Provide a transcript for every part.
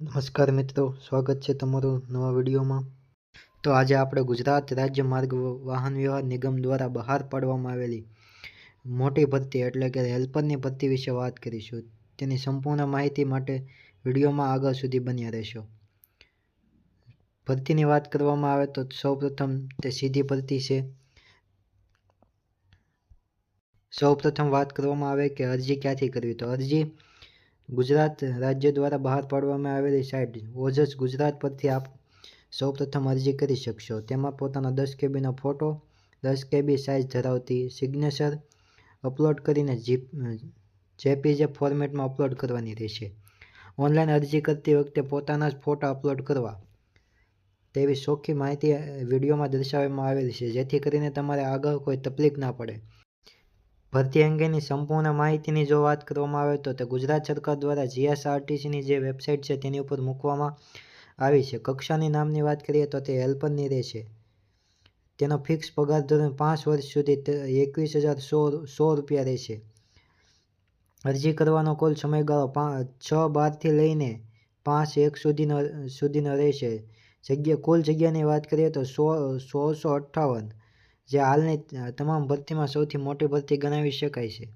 નમસ્કાર મિત્રો, સ્વાગત છે તમારું નવા વિડીયોમાં. તો આજે આપણે ગુજરાત રાજ્ય માર્ગ વાહન વ્યવહાર નિગમ દ્વારા બહાર પાડવામાં આવેલી મોટી ભરતી એટલે કે હેલ્પરની ભરતી વિશે વાત કરીશું. તેની સંપૂર્ણ માહિતી માટે વિડીયોમાં આગળ સુધી બન્યા રહેશો. ભરતીની વાત કરવામાં આવે તો સૌપ્રથમ તે સીધી ભરતી છે. સૌપ્રથમ વાત કરવામાં આવે કે અરજી ક્યાંથી કરવી? તો અરજી ગુજરાત રાજ્ય દ્વારા બહાર પાડવામાં આવેલી સાઇટ ઓજસ ગુજરાત પરથી આપ સૌપ્રથમ અરજી કરી શકશો. તેમાં પોતાનો દસ કેબીનો ફોટો દસ કેબી સાઇઝ ધરાવતી સિગ્નેચર અપલોડ કરીને જીપ જેપીજે ફોર્મેટમાં અપલોડ કરવાની રહેશે. ઓનલાઈન અરજી કરતી વખતે પોતાના જ ફોટા અપલોડ કરવા તેવી ચોખ્ખી માહિતી, વિડીયોમાં દર્શાવવામાં આવેલી છે, જેથી કરીને તમારે આગળ કોઈ તકલીફ ના પડે. ભરતી અંગેની સંપૂર્ણ માહિતીની જો વાત કરવામાં આવે તો તે ગુજરાત સરકાર દ્વારા જીએસઆરટીસીની જે વેબસાઇટ છે તેની ઉપર મૂકવામાં આવી છે. કક્ષાની નામની વાત કરીએ તો તે હેલ્પરની રહેશે તેનો ફિક્સ પગાર ધોરણ પાંચ વર્ષ સુધી એકવીસ હજાર સો સો રૂપિયા રહેશે. અરજી કરવાનો કુલ સમયગાળો છ બારથી લઈને પાંચ એક સુધીનો સુધીનો રહેશે. જગ્યા, કુલ જગ્યાની વાત કરીએ તો સો, સોળસો અઠ્ઠાવન જે હાલની તમામ ભરતીમાં સૌથી મોટી ભરતી ગણાવી શકાય છે.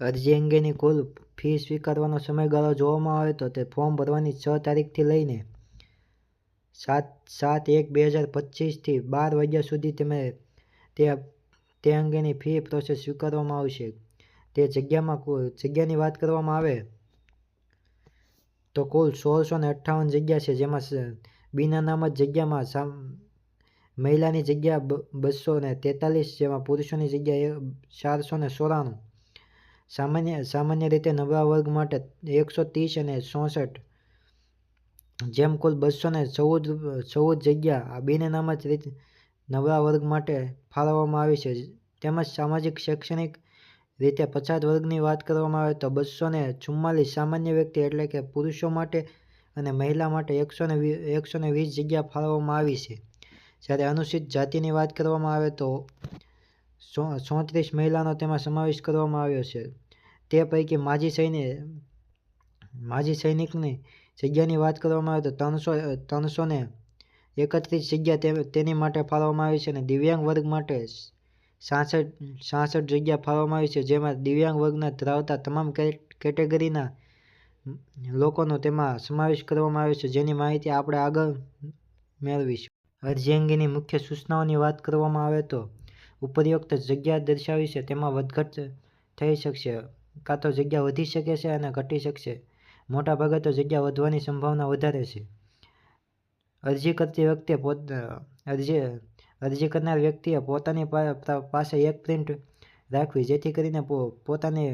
અરજી અંગેની કુલ ફી સ્વીકારવાનો સમયગાળો જોવામાં આવે તો તે ફોર્મ ભરવાની છ તારીખથી લઈને સાત સાત એક બે હજાર પચીસથી બાર વાગ્યા સુધી તમે તે તે અંગેની ફી પ્રોસેસ સ્વીકારવામાં આવશે. તે જગ્યામાં જગ્યાની વાત કરવામાં આવે તો કુલ સોળસો ને અઠ્ઠાવન જગ્યા છે જેમાં બિના નામ જ જગ્યામાં મહિલાની જગ્યા બસો ને તેતાલીસ, જેમાં પુરુષોની જગ્યા ચારસો ને ચોરાણું. સામાન્ય સામાન્ય રીતે નબળા વર્ગ માટે એકસો ત્રીસ અને ચોસઠ, જેમ કુલ બસો ને ચૌદ ચૌદ જગ્યા આ બેને નામ જ રીતે નબળા વર્ગ માટે ફાળવવામાં આવી છે. તેમજ સામાજિક, શૈક્ષણિક રીતે પછાત વર્ગની વાત કરવામાં આવે તો બસો ને ચુમ્માલીસ સામાન્ય વ્યક્તિ એટલે કે પુરુષો માટે અને મહિલા માટે એકસો ને એકસો ને વીસ જગ્યા ફાળવવામાં આવી છે. જ્યારે અનુસૂચિત જાતિની વાત કરવામાં આવે તો ચોત્રીસ મહિલાનો તેમાં સમાવેશ કરવામાં આવ્યો છે. તે પૈકી માજી સૈનિક માજી સૈનિકની જગ્યાની વાત કરવામાં આવે તો ત્રણસો ત્રણસો ને એકત્રીસ જગ્યા તેની માટે ફાળવવામાં આવી છે અને દિવ્યાંગ વર્ગ માટે સાસઠ સાસઠ જગ્યા ફાળવવામાં આવી છે, જેમાં દિવ્યાંગ વર્ગના ધરાવતા તમામ કેટેગરીના લોકોનો તેમાં સમાવેશ કરવામાં આવ્યો છે. જેની માહિતી આપણે આગળ મેળવીશું. અરજી અંગેની મુખ્ય સૂચનાઓની વાત કરવામાં આવે તો ઉપરયુક્ત જગ્યા દર્શાવી છે, તેમાં વધઘટ થઈ શકશે, કાં તો જગ્યા વધી શકે છે અને ઘટી શકશે. મોટાભાગે તો જગ્યા વધવાની સંભાવના વધારે છે. અરજી કરતી વખતે પોત, અરજી અરજી કરનાર વ્યક્તિએ પોતાની પાસે એક પ્રિન્ટ રાખવી, જેથી કરીને પોતાની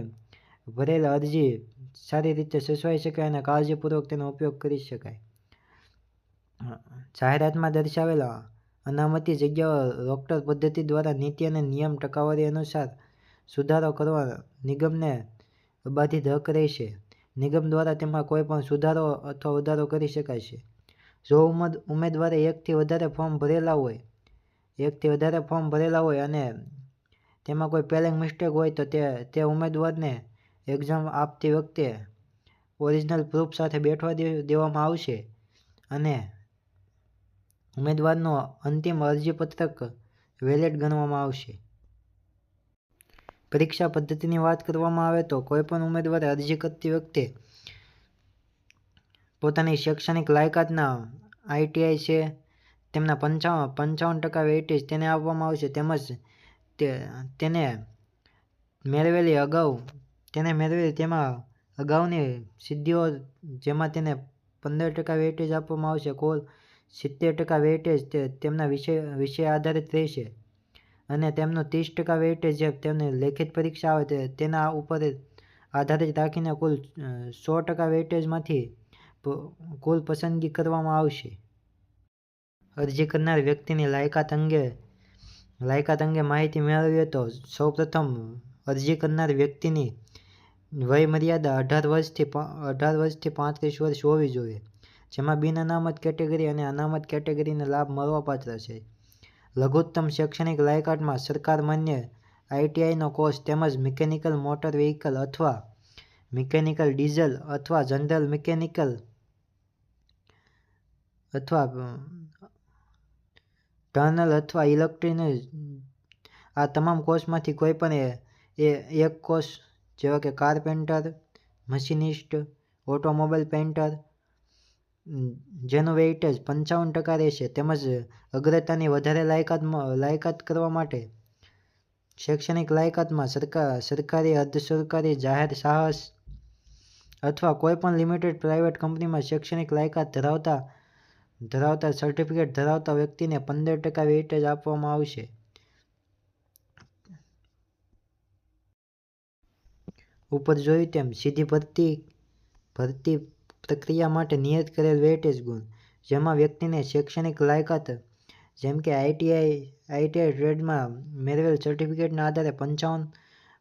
ભરેલ અરજી સારી રીતે સચવાઈ શકાય અને કાળજીપૂર્વક તેનો ઉપયોગ કરી શકાય. જાહેરાતમાં દર્શાવેલા અનામતી જગ્યાઓ રોકટર પદ્ધતિ દ્વારા નીતિ અને નિયમ ટકાવારી અનુસાર સુધારો કરવા નિગમને અબાધિત હક રહેશે નિગમ દ્વારા તેમાં કોઈ પણ સુધારો અથવા વધારો કરી શકાય છે. જો ઉમેદવારે એકથી વધારે ફોર્મ ભરેલા હોય, એકથી વધારે ફોર્મ ભરેલા હોય અને તેમાં કોઈ પેલિંગ મિસ્ટેક હોય તો તે તે ઉમેદવારને એક્ઝામ આપતી વખતે ઓરિજિનલ પ્રૂફ સાથે બેઠવા દેવામાં આવશે અને ઉમેદવારનો અંતિમ અરજીપત્રક વેલિડ ગણવામાં આવશે. પરીક્ષા પદ્ધતિની વાત કરવામાં આવે તો કોઈપણ ઉમેદવારે અરજી કરતી વખતે પોતાની શૈક્ષણિક લાયકાતના આઈટીઆઈ છે, તેમના પંચાવન પંચાવન ટકા વેઇટેજ તેને આપવામાં આવશે, તેમજ તેને મેળવેલી અગાઉ, તેને મેળવેલી તેમાં અગાઉની સિદ્ધિઓ જેમાં તેને પંદર ટકા વેઇટેજ આપવામાં આવશે, કુલ સિત્તેર ટકા વેઇટેજ તેમના વિષય વિષય આધારિત રહેશે. અને તેમનું ત્રીસ ટકા વેઇટેજ જે તેમની લેખિત પરીક્ષા આવે તેના ઉપર આધારિત રાખીને કુલ સો ટકા વેઇટેજમાંથી કુલ પસંદગી કરવામાં આવશે. અરજી કરનાર વ્યક્તિની લાયકાત અંગે લાયકાત અંગે માહિતી મેળવીએ તો સૌપ્રથમ અરજી કરનાર વ્યક્તિની વય મર્યાદા અઢાર વર્ષથી અઢાર વર્ષથી પાંત્રીસ વર્ષ હોવી જોઈએ. જેમાં બિન અનામત કેટેગરી અને અનામત કેટેગરીને લાભ મળવાપાત્ર છે. લઘુત્તમ શૈક્ષણિક લાયકાતમાં સરકાર માન્ય આઈટીઆઈનો કોર્સ તેમજ મિકેનિકલ મોટર વ્હીકલ અથવા મિકેનિકલ ડીઝલ અથવા જનરલ મિકેનિકલ અથવા ટર્નલ અથવા ઇલેક્ટ્રિકલ આ તમામ કોર્સમાંથી એ એક કોર્સ જેવા કે કારપેન્ટર, મશીનિસ્ટ, ઓટોમોબાઈલ પેઇન્ટર જેનું વેઇટેજ પંચાવન ટકા રહેશે. તેમજ અગ્રતાની વધારે લાયકાત લાયકાત કરવા માટે શૈક્ષણિક લાયકાતમાં સરકાર સરકારી અર્ધ સરકારી જાહેર સાહસ અથવા કોઈપણ લિમિટેડ પ્રાઇવેટ કંપનીમાં શૈક્ષણિક લાયકાત ધરાવતા ધરાવતા સર્ટિફિકેટ ધરાવતા વ્યક્તિને પંદર ટકા વેઇટેજ આપવામાં આવશે. ઉપર જોયું તેમ સીધી ભરતી ભરતી પ્રક્રિયા માટે નિયત કરેલ વેટેજ ગુણ, જેમાં વ્યક્તિને શૈક્ષણિક લાયકાત, જેમ કે આઈટીઆઈ આઈટીઆઈ ટ્રેડમાં મેળવેલ સર્ટિફિકેટના આધારે પંચાવન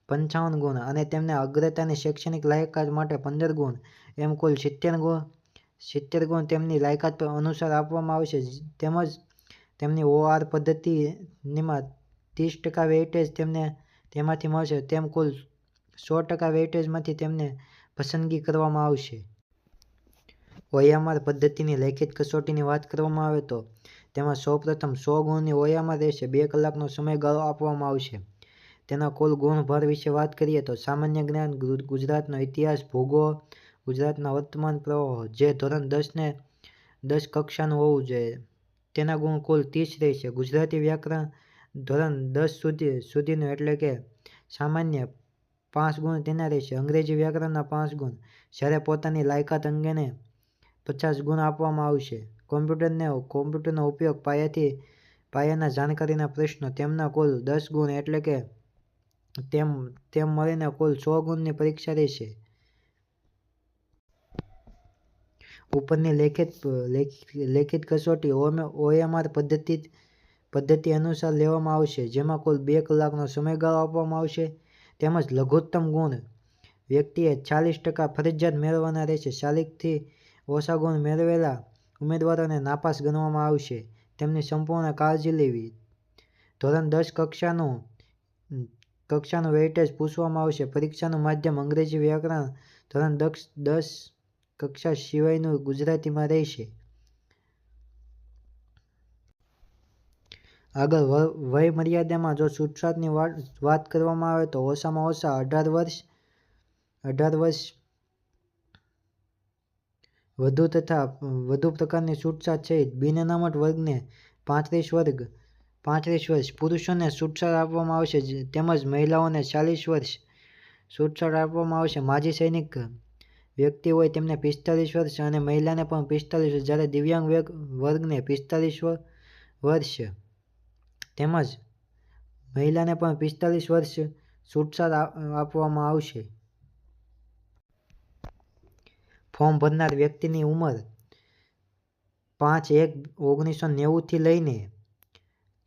પંચાવન ગુણ અને તેમને અગ્રતાની શૈક્ષણિક લાયકાત માટે પંદર ગુણ, એમ કુલ સિત્તેર ગુણ સિત્તેર ગુણ તેમની લાયકાત અનુસાર આપવામાં આવશે તેમજ તેમની ઓઆર પદ્ધતિમાં ત્રીસ ટકા વેઇટેજ તેમને તેમાંથી મળશે, તેમ કુલ સો ટકા વેઇટેજમાંથી તેમને પસંદગી કરવામાં આવશે. ઓએમઆર પદ્ધતિની લેખિત કસોટીની વાત કરવામાં આવે તો, તેમાં સૌપ્રથમ સો ગુણની ઓયામાં રહેશે, બે કલાકનો સમયગાળો આપવામાં આવશે. તેના કુલ ગુણભાર વિશે વાત કરીએ તો, સામાન્ય જ્ઞાન ગુજરાતનો ઇતિહાસ, ભૂગોળ, ગુજરાતના વર્તમાન પ્રવાહો, જે ધોરણ દસને દસ કક્ષાનું હોવું જોઈએ. તેના ગુણ કુલ ત્રીસ રહેશે. ગુજરાતી વ્યાકરણ ધોરણ દસ સુધી, સુધીનું એટલે કે સામાન્ય પાંચ ગુણ તેના રહેશે. અંગ્રેજી વ્યાકરણના પાંચ ગુણ. જ્યારે પોતાની લાયકાત અંગેને પચાસ ગુણ આપવામાં આવશે. કોમ્પ્યુટરને, કોમ્પ્યુટરનો ઉપયોગ પાયાથી, પાયાના જાણકારીના પ્રશ્નો, તેમના કુલ દસ ગુણ એટલે કે તેમ તેમ મળીને કુલ સો ગુણની પરીક્ષા રહેશે. ઉપરની લેખિત લેખિત કસોટી ઓએમઆર પદ્ધતિ પદ્ધતિ અનુસાર લેવામાં આવશે, જેમાં કુલ બે કલાકનો સમયગાળો આપવામાં આવશે. તેમજ લઘુત્તમ ગુણ. વ્યક્તિએ ચાલીસ ટકા ફરજિયાત મેળવવાના રહેશે. ચાલીસથી ઓછા ગુણ મેળવેલા ઉમેદવારોને નાપાસ ગણવામાં આવશે. તેમની સંપૂર્ણ કાળજી લેવી. ધોરણ દસ કક્ષાનું કક્ષાનું વેઇટેજ પૂછવામાં આવશે. પરીક્ષાનું માધ્યમ અંગ્રેજી વ્યાકરણ ધોરણ દસ કક્ષા સિવાયનું ગુજરાતીમાં રહેશે. આગળ વય મર્યાદામાં જો છૂટછાટની વાત કરવામાં આવે તો ઓછામાં ઓછા અઢાર વર્ષ અઢાર વર્ષ વધુ તથા વધુ પ્રકારની છૂટછાટ સહિત બિન અનામત વર્ગને પાંત્રીસ વર્ગ, પાંત્રીસ વર્ષ પુરુષોને છૂટછાટ આપવામાં આવશે. તેમજ મહિલાઓને ચાલીસ વર્ષ છૂટછાટ આપવામાં આવશે. માજી સૈનિક વ્યક્તિ હોય તેમને પિસ્તાલીસ વર્ષ અને મહિલાને પણ પિસ્તાલીસ વર્ષ. જ્યારે દિવ્યાંગ વર્ગને પિસ્તાલીસ વર્ષ તેમજ મહિલાને પણ પિસ્તાલીસ વર્ષ છૂટછાટ આપવામાં આવશે. ફોર્મ ભરનાર વ્યક્તિની ઉંમર પાંચ એક ઓગણીસો નેવુંથી લઈને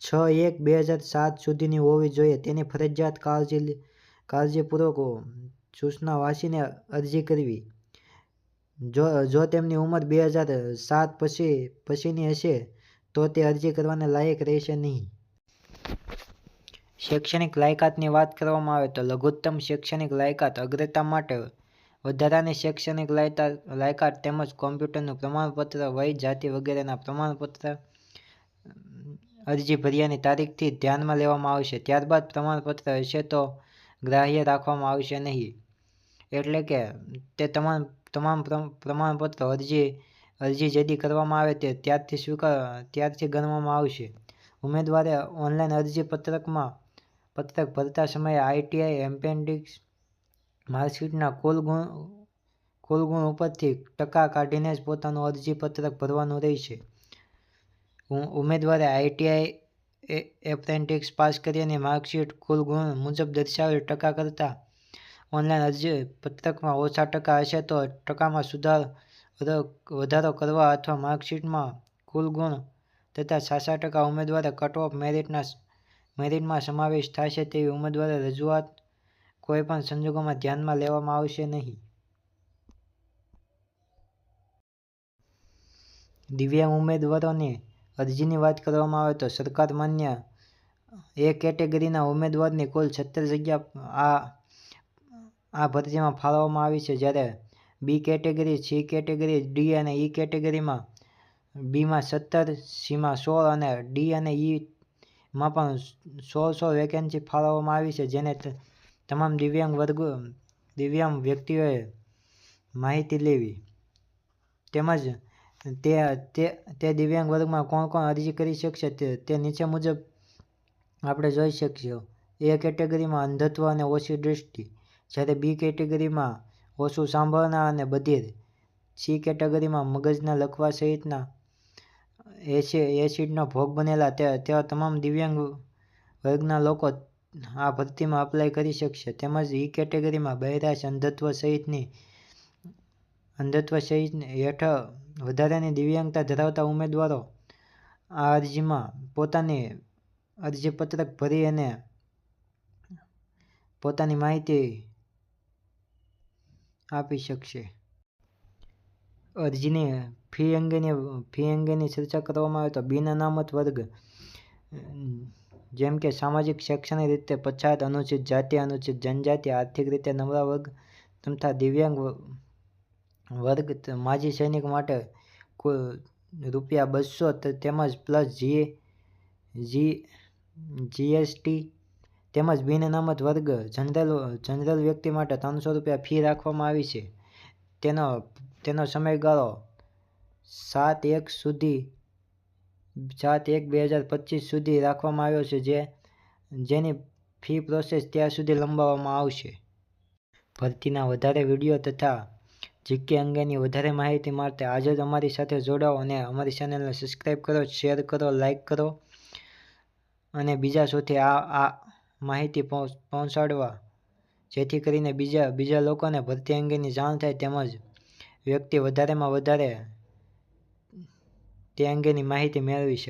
છ એક બે હજાર સાત સુધીની હોવી જોઈએ. તેની ફરજિયાત કાળજી કાળજીપૂર્વક સૂચના વાંચીને અરજી કરવી. જો જો તેમની ઉંમર બે હજાર સાત પછી, પછીની હશે, તો તે અરજી કરવાને લાયક રહેશે નહીં. શૈક્ષણિક લાયકાતની વાત કરવામાં આવે તો લઘુત્તમ શૈક્ષણિક લાયકાત અગ્રતા માટે વધારાની શૈક્ષણિક લાયકાત તેમજ કોમ્પ્યુટરનું પ્રમાણપત્ર, વય, જાતિ વગેરેના પ્રમાણપત્ર અરજી ભર્યાની તારીખથી ધ્યાનમાં લેવામાં આવશે. ત્યારબાદ પ્રમાણપત્ર હશે તો ગ્રાહ્ય રાખવામાં આવશે નહીં. એટલે કે તે તમામ તમામ પ્રમાણપત્ર અરજી અરજી જેથી કરવામાં આવે તે ત્યારથી સ્વીકાર ત્યારથી ગણવામાં આવશે. ઉમેદવારે ઓનલાઈન અરજી પત્રકમાં પત્રક ભરતા સમયે આઈટીઆઈ એપેન્ડિક્સ માર્કશીટના કુલ ગુણ કુલ ગુણ ઉપરથી ટકા કાઢીને જ પોતાનું અરજી પત્રક ભરવાનું રહેશે. ઉમેદવારે આઈટીઆઈ એપ્રેન્ટિક્સ પાસ કરી અને માર્કશીટ કુલ ગુણ મુજબ દર્શાવેલ ટકા કરતાં ઓનલાઈન અરજી પત્રકમાં ઓછા ટકા હશે તો ટકામાં સુધાર વધારો કરવા અથવા માર્કશીટમાં કુલ ગુણ તથા સાસા ટકા ઉમેદવારે કટ ઓફ મેરિટના, મેરિટમાં સમાવેશ થશે તેવી ઉમેદવારે રજૂઆત કોઈપણ સંજોગોમાં ધ્યાનમાં લેવામાં આવશે નહીં. દિવ્યાંગ ઉમેદવારોની અરજીની વાત કરવામાં આવે તો સરકાર માન્ય એ કેટેગરીના ઉમેદવારની કુલ છત્તર જગ્યા આ આ ભરતીમાં ફાળવવામાં આવી છે. જ્યારે B category, C category, D અને ઈ કેટેગરીમાં બીમાં સત્તર, સીમાં સોળ અને ડી અને ઈ માં પણ સોળ સોળ વેકેન્સી ફાળવવામાં આવી છે, જેને તમામ દિવ્યાંગ વર્ગ, દિવ્યાંગ વ્યક્તિઓએ માહિતી લેવી. તેમજ તે તે તે દિવ્યાંગ વર્ગમાં કોણ કોણ અરજી કરી શકશે તે તે નીચે મુજબ આપણે જોઈ શકીશું એ કેટેગરીમાં અંધત્વ અને ઓછી દૃષ્ટિ જ્યારે બી કેટેગરીમાં ઓછું સાંભળનાર અને બધિર સી કેટેગરીમાં મગજના લખવા સહિતના એસી, એસિડનો ભોગ બનેલા તે, તેવા તમામ દિવ્યાંગ વર્ગના લોકો આ ભરતીમાં અપ્લાય કરી શકશે. તેમજ ઈ કેટેગરીમાં બહેરાશ અંધત્વ સહિતની, અંધત્વ સહિત હેઠળ વધારાની દિવ્યાંગતા ધરાવતા ઉમેદવારો આ અરજીમાં પોતાની અરજીપત્રક ભરી અને પોતાની માહિતી આપી શકશે. અરજીની ફી અંગેની ફી અંગેની ચર્ચા કરવામાં આવે તો બિન અનામત વર્ગ જેમ કે સામાજિક, શૈક્ષણિક રીતે પછાત અનુસૂચિત જાતિ અનુસૂચિત જનજાતિ, આર્થિક રીતે નબળા વર્ગ તથા દિવ્યાંગ વર્ગ માજી સૈનિક માટે કુલ રૂપિયા બસો તેમજ પ્લસ જી જી, જીએસટી તેમજ બિન અનામત વર્ગ જનરલ જનરલ વ્યક્તિ માટે ત્રણસો રૂપિયા ફી રાખવામાં આવી છે. તેનો તેનો સમયગાળો સાત એક સુધી સાત એક બે હજાર પચીસ સુધી રાખવામાં આવ્યો છે, જે, જેની ફી પ્રોસેસ ત્યાં સુધી લંબાવવામાં આવશે. ભરતીના વધારે વીડિયો તથા જીકે અંગેની વધારે માહિતી માટે આજે જ અમારી સાથે જોડાઓ અને અમારી ચેનલને સબસ્ક્રાઈબ કરો શેર કરો લાઇક કરો અને બીજા સુધી આ આ માહિતી પહોંચાડવા. જેથી કરીને બીજા બીજા લોકોને ભરતી અંગેની જાણ થાય તેમજ વ્યક્તિ વધારેમાં વધારે તે અંગેની માહિતી મેળવી શકે